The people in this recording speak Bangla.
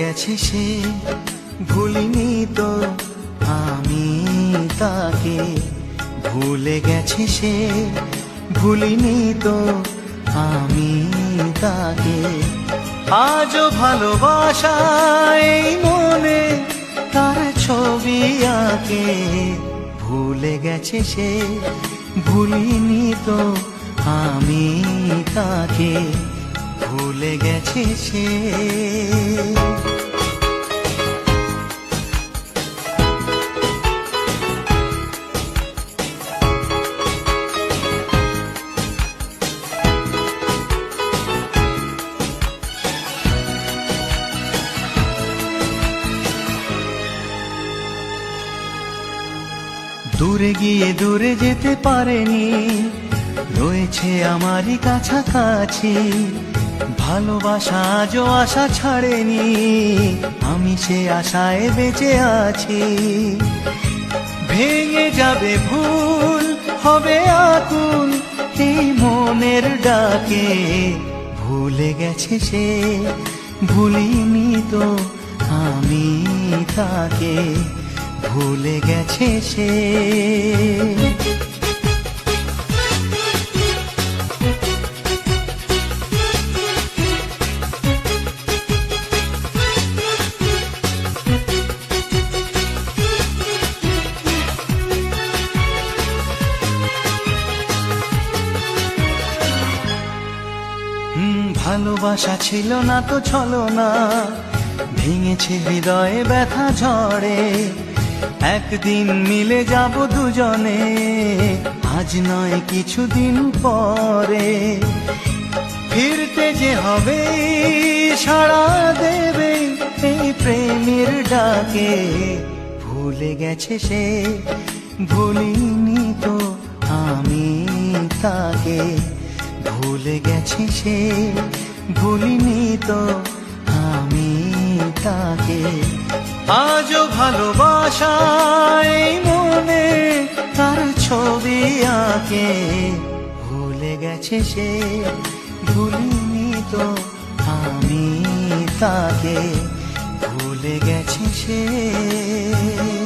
গেছে সে, ভুলিনি তো আমি তাকে। ভুলে গেছে সে, ভুলিনি তো আমি তাকে। আজও ভালোবাসা এই মনে তার ছবি আঁকে। ভুলে গেছে সে, ভুলিনি তো আমি তাকে। ভুলে গেছে সে। দূরে গিয়ে দূরে যেতে পারেনি রয়েছে আমারই কাছাকাছি। ভালোবাসা আজও আশা ছাড়েনি, আমি সে আশায় বেঁচে আছি। ভেঙে যাবে ভুল, হবে আকুল, এই মনের ডাকে। ভুলে গেছে সে, ভুলিনি তো আমি তাকে। ভুলে গেছে সে। ভালোবাসা ছিল না তো ছলো না। ভেঙেছে হৃদয়ে ব্যথা ঝড়ে। একদিন মিলে যাব দুজনে। আজ নয় কিছুদিন পরে। ফিরতে যে হবে সাড়া দেবে এই প্রেমের ডাকে। ভুলে গেছে সে, ভুলিনি তো ভুলে গেছে সে, ভুলিনি তো আমি তাকে। আজও ভালোবাসায় মনে তার ছবি আঁকে। ভুলে গেছে সে, ভুলিনি তো আমি তাকে। ভুলে গেছে সে।